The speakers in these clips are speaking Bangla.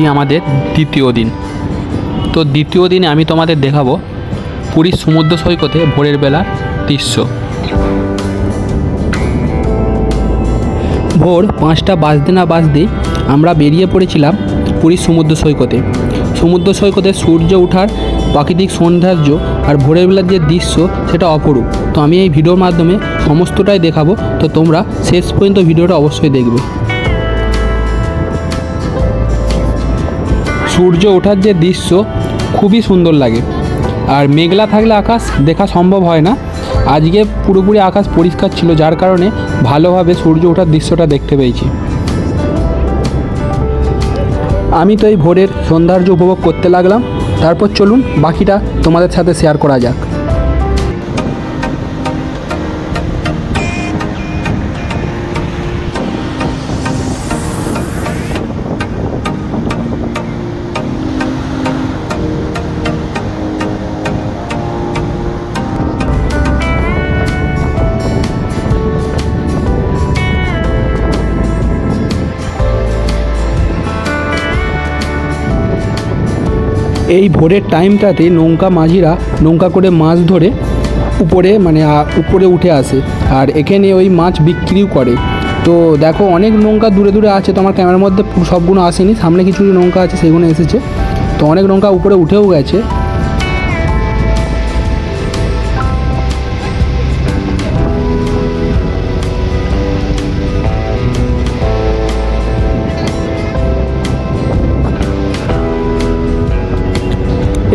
পুরী আমাদের দ্বিতীয় দিন। তো দ্বিতীয় দিনে আমি তোমাদের দেখাবো পুরীর সমুদ্র সৈকতে ভোরের বেলার দৃশ্য। ভোর পাঁচটা বাজতে না বাজতেই আমরা বেরিয়ে পড়েছিলাম পুরীর সমুদ্র সৈকতে। সমুদ্র সৈকতে সূর্য ওঠার প্রাকৃতিক সৌন্দর্য আর ভোরের বেলার যে দৃশ্য সেটা অপরূপ। তো আমি এই ভিডিওর মাধ্যমে সমস্তটাই দেখাবো। তো তোমরা শেষ পর্যন্ত ভিডিওটা অবশ্যই দেখবে। সূর্য ওঠার যে দৃশ্য খুবই সুন্দর লাগে। আর মেঘলা থাকলে আকাশ দেখা সম্ভব হয় না। আজকে পুরোপুরি আকাশ পরিষ্কার ছিল, যার কারণে ভালোভাবে সূর্য ওঠার দৃশ্যটা দেখতে পেয়েছি। আমি তো এই ভোরের সৌন্দর্য উপভোগ করতে লাগলাম। তারপর চলুন বাকিটা তোমাদের সাথে শেয়ার করা যাক। এই ভোরের টাইমটাতে নৌকা মাঝিরা নৌকা করে মাছ ধরে উপরে মানে উপরে উঠে আসে। আর এখানে ওই মাছ বিক্রিও করে। তো দেখো, অনেক নৌকা দূরে দূরে আছে, তোমার ক্যামেরার মধ্যে সবগুলো আসেনি, সামনে কিছু নৌকা আছে, সেগুলো এসেছে। তো অনেক নৌকা উপরে উঠেও গেছে।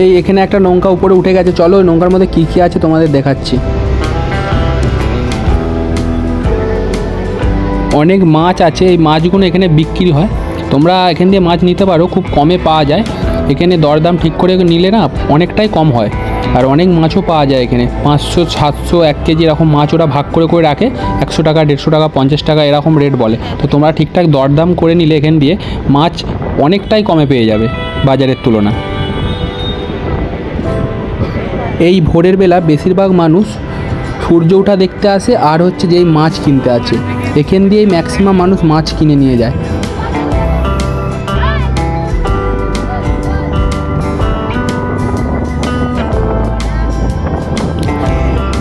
এই এখানে একটা নৌকা উপরে উঠে গেছে। চলো ওই নৌকার মধ্যে কী কী আছে তোমাদের দেখাচ্ছি। অনেক মাছ আছে, এই মাছগুলো এখানে বিক্রি হয়। তোমরা এখান দিয়ে মাছ নিতে পারো, খুব কমে পাওয়া যায়। এখানে দরদাম ঠিক করে নিলে না, অনেকটাই কম হয়। আর অনেক মাছও পাওয়া যায় এখানে। পাঁচশো, সাতশো, এক কেজি এরকম মাছ ওরা ভাগ করে করে রাখে। একশো টাকা, দেড়শো টাকা, পঞ্চাশ টাকা এরকম রেট বলে। তো তোমরা ঠিকঠাক দরদাম করে নিলে এখান দিয়ে, মাছ অনেকটাই কমে পেয়ে যাবে বাজারের তুলনা এই ভোরের বেলা বেশিরভাগ মানুষ সূর্য ওঠা দেখতে আসে আর হচ্ছে যে মাছ কিনতে আছে এখান দিয়েই ম্যাক্সিমাম মানুষ মাছ কিনে নিয়ে যায়।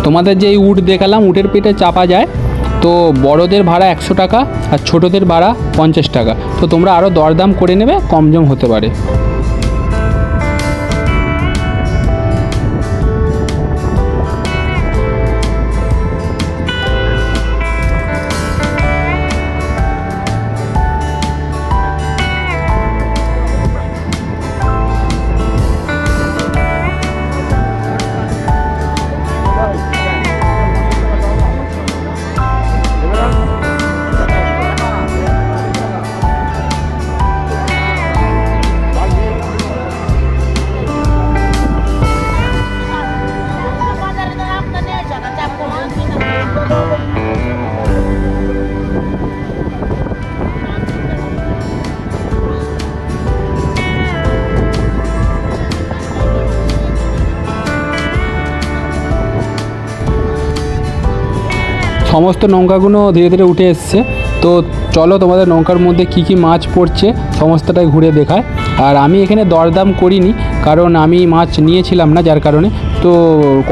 তোমাদের যে উট দেখালাম, উটের পেটে চাপা যায়, তো বড়দের ভাড়া একশো টাকা আর ছোটদের ভাড়া পঞ্চাশ টাকা। তো তোমরা আরও দরদাম করে নেবে কম জম হতে পারে। সমস্ত নৌকাগুলো ধীরে ধীরে উঠে এসছে। তো চলো তোমাদের নৌকার মধ্যে কি কি মাছ পড়ছে সমস্তটাই ঘুরে দেখায়। আর আমি এখানে দরদাম করিনি, কারণ আমি মাছ নিয়েছিলাম না, যার কারণে। তো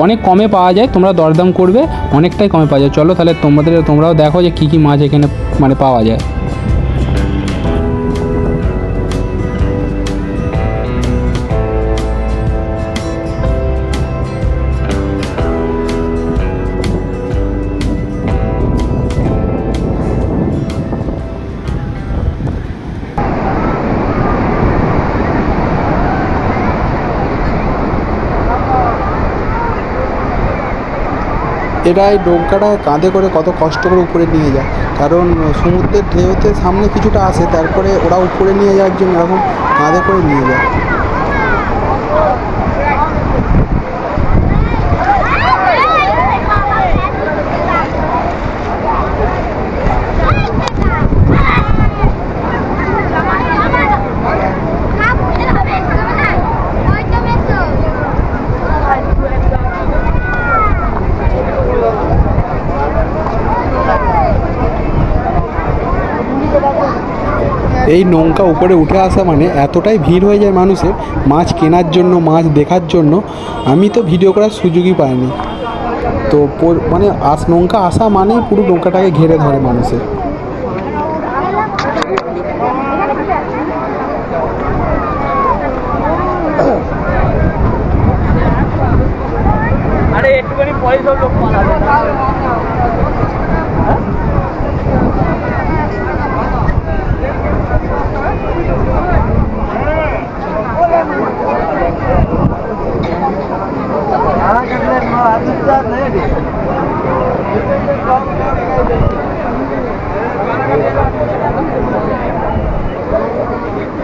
অনেক কমে পাওয়া যায়, তোমরা দরদাম করবে, অনেকটাই কমে পাওয়া যায়। চলো তাহলে তোমাদের, তোমরাও দেখো যে কী কী মাছ এখানে মানে পাওয়া যায়। এরা এই কাঁধে করে কত কষ্ট করে উপরে নিয়ে যায়। কারণ সমুদ্রের ঢেউতে সামনে কিছুটা আসে, তারপরে ওরা উপরে নিয়ে যাওয়ার জন্য এরকম কাঁধে করে নিয়ে যায়। এই নৌকা উপরে উঠে আসা মানে এতটাই ভিড় হয়ে যায় মানুষের, মাছ কেনার জন্য, মাছ দেখার জন্য। আমি তো ভিডিও করার সুযোগই পাইনি। তো মানে আস নৌকা আসা মানেই পুরো নৌকাটাকে ঘিরে ধরে মানুষের।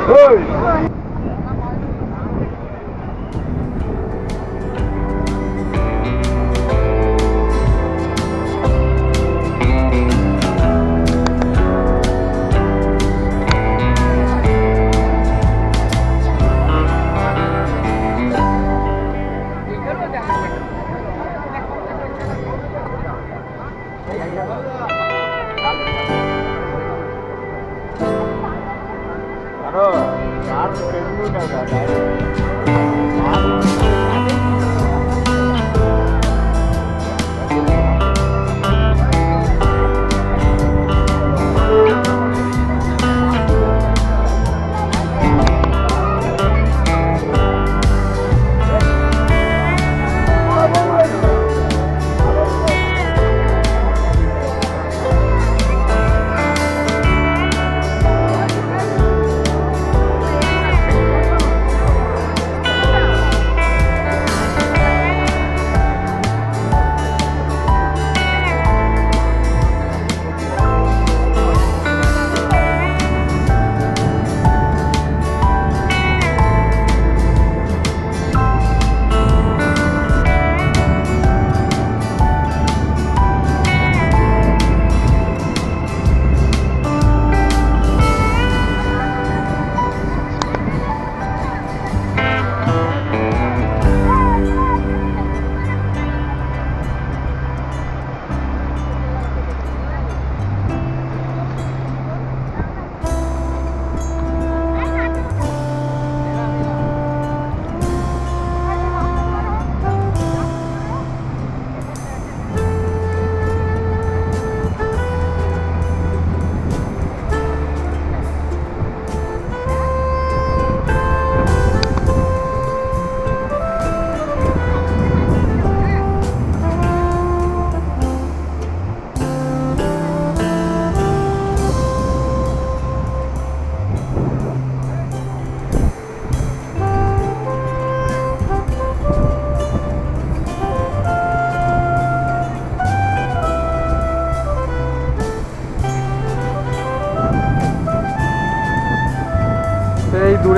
সেই Thank you.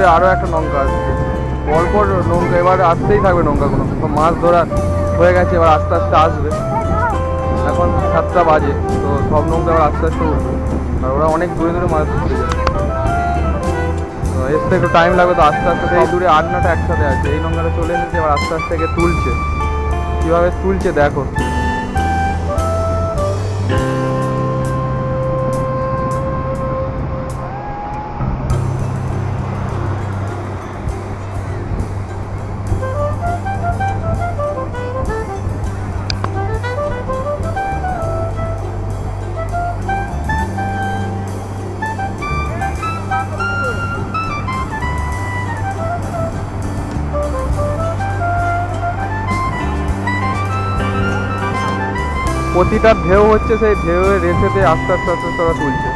দূরে আরও একটা নৌকা আসছে পরপর নৌকা, এবার আসতেই থাকবে নৌকাগুলো মাছ ধরা হয়ে গেছে, এবার আস্তে আস্তে আসবে। এখন সাতটা বাজে, তো সব নৌকা এবার আস্তে আস্তে উঠবে। আর ওরা অনেক দূরে দূরে মাছ ধরতে যায়। তো এসতে একটু টাইম লাগবে, তো আস্তে আস্তে এই দূরে আট নটা একসাথে আছে। এই নৌকাটা চলে এসেছে, এবার আস্তে আস্তে তুলছে। কীভাবে তুলছে, দেখো। প্রতিটা ঢেউ হচ্ছে সেই ঢেউয়ের রেসেতে আস্তে আস্তে আস্তে ওরা তুলছে।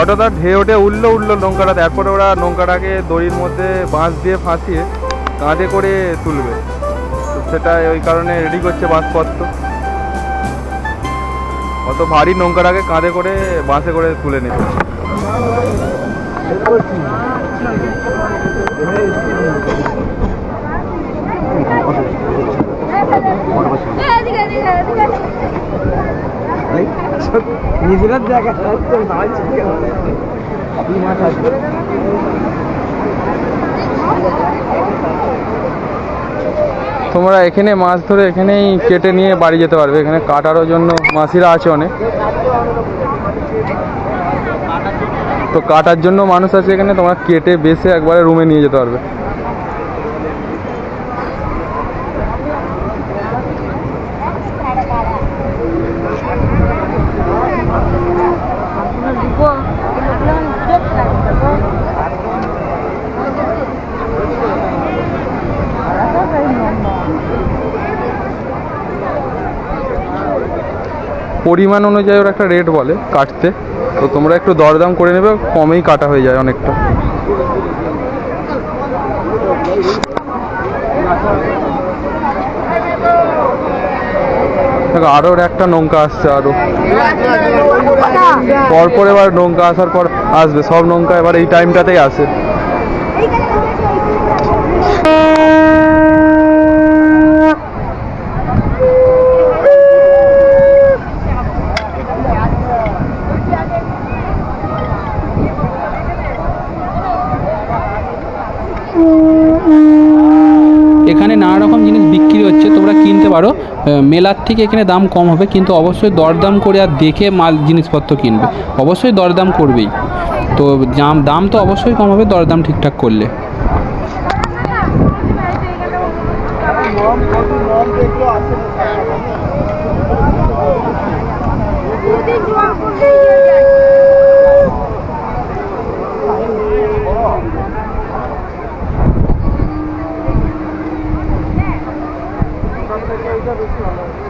যতটা ঢেউটে উঠল উঠল নৌকাটা তারপরে ওরা নৌকাটাকে দড়ির মধ্যে বাঁশ দিয়ে ফাঁসিয়ে কাঁধে করে তুলবে। তো সেটা ওই কারণে রেডি করছে বাঁশপত্র। অত ভারী নৌকাটাকে কাঁধে করে, বাঁশে করে তুলে নিত তোমরা এখানে মাছ ধরে এখানেই কেটে নিয়ে বাড়ি যেতে পারবে। এখানে কাটারও জন্য মাসিরা আছে অনেক। তো কাটার জন্য মানুষ আছে এখানে, তোমরা কেটে বেছে একবারে রুমে নিয়ে যেতে পারবে। পরিমাণ অনুযায়ী ওরা একটা রেট বলে কাটতে। তো তোমরা একটু দরদাম করে নেবে কমেই কাটা হয়ে যায় অনেকটা। দেখো আরও একটা নৌকা আসছে আরও পরপর এবার নৌকা আসার পর আসবে সব নৌকা এবার এই টাইমটাতেই আসে। বিক্রি হচ্ছে, তোমরা কিনতে পারো। মেলার থেকে এখানে দাম কম হবে, কিন্তু অবশ্যই দরদাম করে আর দেখে মাল, জিনিসপত্র কিনবে। অবশ্যই দরদাম করবেই। তো দাম তো অবশ্যই কম হবে, দরদাম ঠিকঠাক করলে। よろしくお願いします。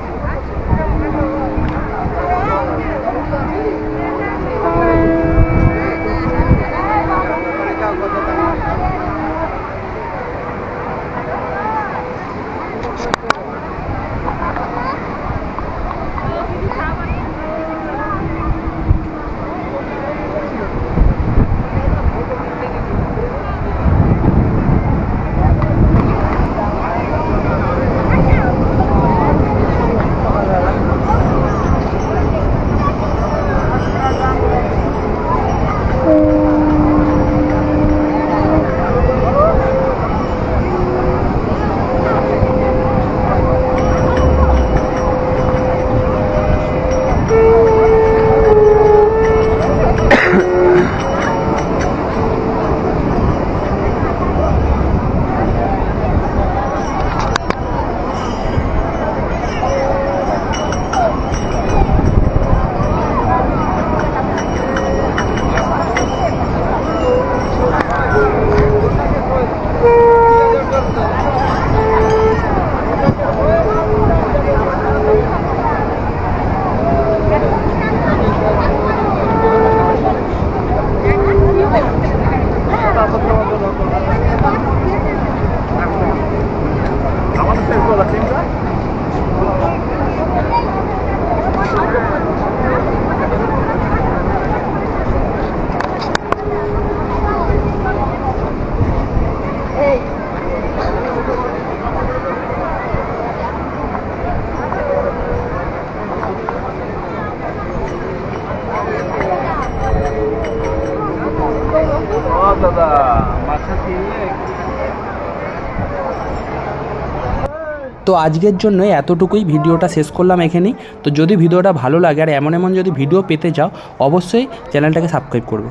তো আজকের জন্য এতটুকুই ভিডিওটা শেষ করলাম এখানেই। তো যদি ভিডিওটা ভালো লাগে আর এমন এমন যদি ভিডিও পেতে চাও, অবশ্যই চ্যানেলটাকে সাবস্ক্রাইব করবে।